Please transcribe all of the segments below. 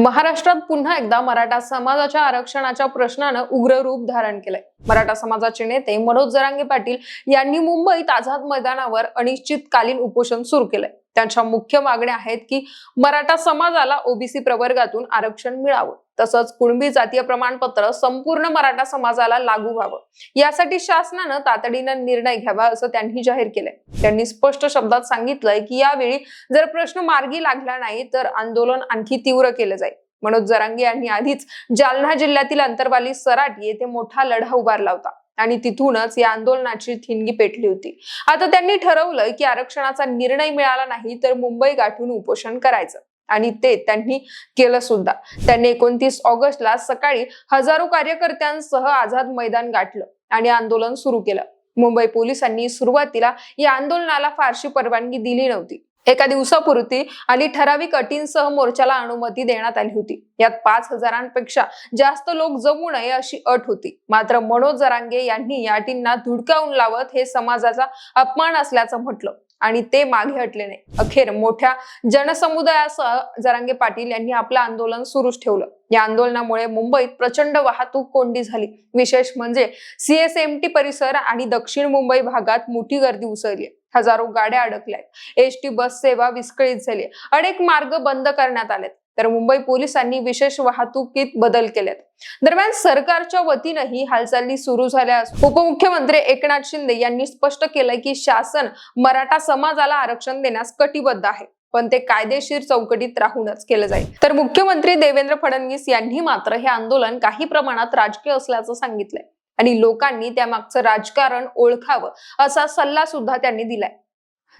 महाराष्ट्रात पुन्हा एकदा मराठा समाजाच्या आरक्षणाच्या प्रश्नानं उग्र रूप धारण केलंय. मराठा समाजाचे नेते मनोज जरांगे पाटील यांनी मुंबईत आझाद मैदानावर अनिश्चितकालीन उपोषण सुरू केलंय. त्यांच्या मुख्य मागण्या आहेत की मराठा समाजाला ओबीसी प्रवर्गातून आरक्षण मिळावं. तसंच कुणबी जातीय प्रमाणपत्र संपूर्ण मराठा समाजाला लागू व्हावं. यासाठी शासनानं तातडीनं निर्णय घ्यावा असं त्यांनी जाहीर केलंय. त्यांनी स्पष्ट शब्दात सांगितलंय की यावेळी जर प्रश्न मार्गी लागला नाही तर आंदोलन आणखी तीव्र केलं जाईल. मनोज जरांगे यांनी आधीच जालना जिल्ह्यातील अंतरवाली सराट येथे मोठा लढा उभारला होता आणि तिथूनच या आंदोलनाची थिणगी पेटली होती. आता त्यांनी ठरवलं की आरक्षणाचा निर्णय मिळाला नाही तर मुंबई गाठून उपोषण करायचं. आणि ते त्यांनी केलं सुद्धा. त्यांनी एकोणतीस ऑगस्टला सकाळी हजारो कार्यकर्त्यांसह आझाद मैदान गाठलं आणि आंदोलन सुरू केलं. मुंबई पोलिसांनी सुरुवातीला या आंदोलनाला फारशी परवानगी दिली नव्हती. एका दिवसापुरती आणि ठराविक अटींसह मोर्चाला अनुमती देण्यात आली होती. यात पाच हजारांपेक्षा जास्त लोक जमू नये अशी अट होती. मात्र मनोज जरांगे यांनी या अटींना धुडकावून लावत हे समाजाचा अपमान असल्याचं म्हटलं. आणि ते मागे हटले नाही. अखेर मोठ्या जनसमुदायासह जरांगे पाटील यांनी आपलं आंदोलन सुरूच ठेवलं. या आंदोलनामुळे मुंबईत प्रचंड वाहतूक कोंडी झाली. विशेष म्हणजे सीएसएमटी परिसर आणि दक्षिण मुंबई भागात मोठी गर्दी उसळली. हजारो गाड्या अडकल्यात एस टी बस सेवा विस्कळीत झाली. अनेक मार्ग बंद करण्यात आलेत. तर मुंबई पोलिसांनी विशेष वाहतुकीत बदल केलेत. दरम्यान सरकारच्या वतीनंही हालचाली सुरू झाल्या उपमुख्यमंत्री एकनाथ शिंदे यांनी स्पष्ट केलंय की शासन मराठा समाजाला आरक्षण देण्यास कटिबद्ध आहे पण ते कायदेशीर चौकटीत राहूनच केलं जाईल. तर मुख्यमंत्री देवेंद्र फडणवीस यांनी मात्र हे आंदोलन काही प्रमाणात राजकीय असल्याचं सांगितलंय आणि लोकांनी त्यामागचं राजकारण ओळखावं असा सल्ला सुद्धा त्यांनी दिलाय.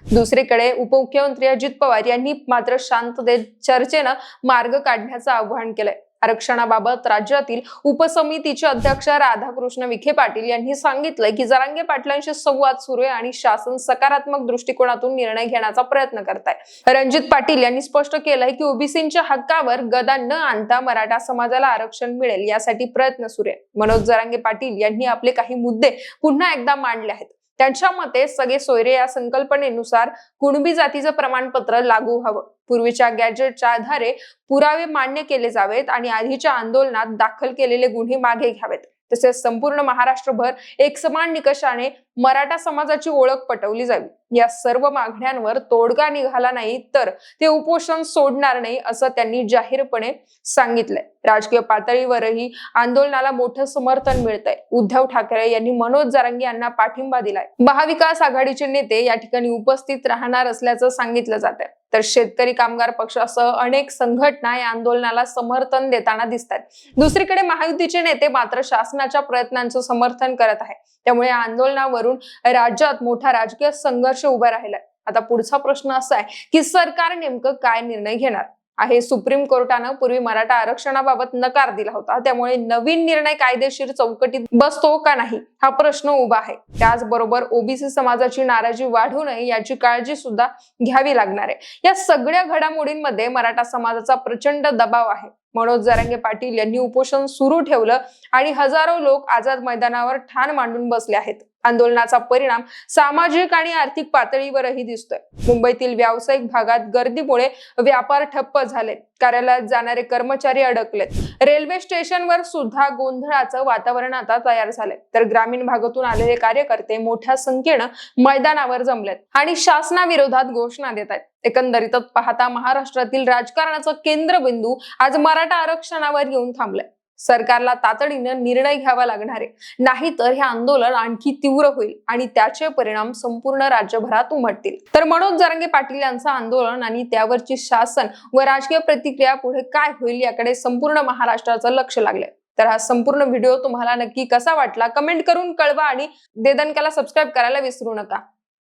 दुसरीकडे उपमुख्यमंत्री अजित पवार यांनी मात्र शांततेत चर्चेनं मार्ग काढण्याचं आवाहन केलंय. आरक्षणाबाबत राज्यातील उपसमितीचे अध्यक्ष राधाकृष्ण विखे पाटील यांनी सांगितलंय की जरांगे पाटलांशी संवाद सुरू आहे आणि शासन सकारात्मक दृष्टिकोनातून निर्णय घेण्याचा प्रयत्न करत आहे रणजित पाटील यांनी स्पष्ट केलंय की ओबीसींच्या हक्कावर गदा न आणता मराठा समाजाला आरक्षण मिळेल यासाठी प्रयत्न सुरू आहे. मनोज जरांगे पाटील यांनी आपले काही मुद्दे पुन्हा एकदा मांडले आहेत. त्यांच्या मते सगळे सोयरे या संकल्पनेनुसार कुणबी जातीचं प्रमाणपत्र लागू व्हावं पूर्वीच्या गॅजेटच्या आधारे पुरावे मान्य केले जावेत आणि आधीच्या आंदोलनात दाखल केलेले गुन्हे मागे घ्यावेत. तसेच संपूर्ण महाराष्ट्रभर एक समान निकषाने मराठा समाजाची ओळख पटवली जावी. या सर्व मागण्यांवर तोडगा निघाला नाही तर ते उपोषण सोडणार नाही असं त्यांनी जाहीरपणे सांगितलंय. राजकीय पातळीवरही आंदोलनाला मोठं समर्थन मिळतंय. उद्धव ठाकरे यांनी मनोज जारंगी यांना पाठिंबा दिलाय. महाविकास आघाडीचे नेते या ठिकाणी उपस्थित राहणार असल्याचं सांगितलं जात आहे तर शेतकरी कामगार पक्षासह अनेक संघटना या आंदोलनाला समर्थन देताना दिसतात दुसरीकडे महायुतीचे नेते मात्र शासनाच्या प्रयत्नांचं समर्थन करत आहे त्यामुळे या आंदोलनावरून राज्यात मोठा राजकीय संघर्ष उभा राहिलाय. आता पुढचा प्रश्न असा आहे की सरकार नेमकं काय निर्णय घेणार? आहे. सुप्रीम कोर्टानं पूर्वी मराठा आरक्षणाबाबत नकार दिला होता. त्यामुळे नवीन निर्णय कायदेशीर चौकटीत बसतो का नाही हा प्रश्न उभा आहे. त्याचबरोबर ओबीसी समाजाची नाराजी वाढू नये याची काळजी सुद्धा घ्यावी लागणार आहे. या सगळ्या घडामोडींमध्ये मराठा समाजाचा प्रचंड दबाव आहे. मनोज जरांगे पाटील यांनी उपोषण सुरू ठेवलं आणि हजारो लोक आझाद मैदानावर ठाण मांडून बसले आहेत. आंदोलनाचा परिणाम सामाजिक आणि आर्थिक पातळीवरही दिसतोय. मुंबईतील व्यावसायिक भागात गर्दीमुळे व्यापार ठप्प झाले. कार्यालयात जाणारे कर्मचारी अडकलेत. रेल्वे स्टेशनवर सुद्धा गोंधळाचं वातावरण आता तयार झालंय. तर ग्रामीण भागातून आलेले कार्यकर्ते मोठ्या संख्येनं मैदानावर जमलेत आणि शासनाविरोधात घोषणा देत आहेत एकंदरीतच पाहता महाराष्ट्रातील राजकारणाचा केंद्रबिंदू आज मराठा आरक्षणावर येऊन थांबलाय. सरकारला तातडीनं निर्णय घ्यावा लागणार आहे. नाहीतर हे आंदोलन आणखी तीव्र होईल आणि त्याचे परिणाम संपूर्ण राज्यभरात उमटतील. तर मनोज जरांगे पाटील यांचं आंदोलन आणि त्यावरची शासन व राजकीय प्रतिक्रिया पुढे काय होईल याकडे संपूर्ण महाराष्ट्राचं लक्ष लागलंय. तर हा संपूर्ण व्हिडिओ तुम्हाला नक्की कसा वाटला? कमेंट करून कळवा आणि देदनकाला सबस्क्राईब करायला विसरू नका.